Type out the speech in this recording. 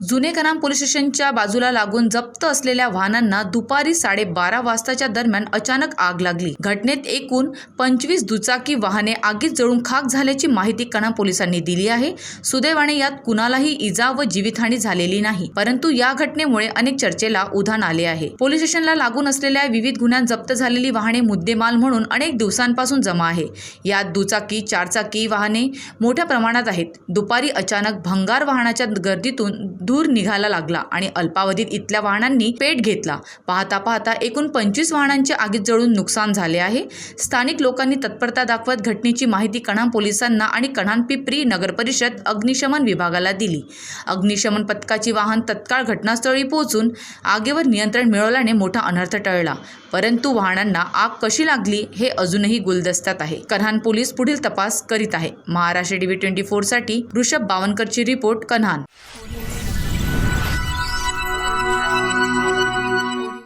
जुने कनाम पोलीस स्टेशनच्या बाजूला लागून जप्त असलेल्या वाहनांना दुपारी साडेबारा वाजताच्या दरम्यान अचानक आग लागली. घटनेत एकूण पंचवीस दुचाकी वाहने आगीत जळून खाक झाल्याची माहिती कणाम पोलिसांनी दिली आहे. सुदैवाने यात कुणालाही इजा व जीवितहानी झालेली नाही परंतु या घटनेमुळे अनेक चर्चेला उधाण आले आहे. पोलीस स्टेशनला लागून असलेल्या विविध गुन्ह्यात जप्त झालेली वाहने मुद्देमाल म्हणून अनेक दिवसांपासून जमा आहे. यात दुचाकी चारचाकी वाहने मोठ्या प्रमाणात आहेत. दुपारी अचानक भंगार वाहनाच्या गर्दीतून धूर निघायला लागला आणि अल्पावधीत इथल्या वाहनांनी पेट घेतला. पाहता पाहता एकूण पंचवीस वाहनांचे आगीत जळून नुकसान झाले आहे. स्थानिक लोकांनी तत्परता दाखवत घटनेची माहिती कणाम पोलिसांना आणि कणाम पिपरी नगरपरिषद अग्निशमन विभागाला दिली. अग्निशमन पथकाची वाहन तत्काळ घटनास्थळी पोहोचून आगीवर नियंत्रण मिळवल्याने मोठा अनर्थ टळला. परंतु वाहनांना आग कशी लागली हे अजूनही गुलदस्त्यात आहे. कन्हान पोलीस पुढील तपास करीत आहे. महाराष्ट्र टीव्ही ट्वेंटी फोरसाठी ऋषभ बावनकरची रिपोर्ट कन्हान.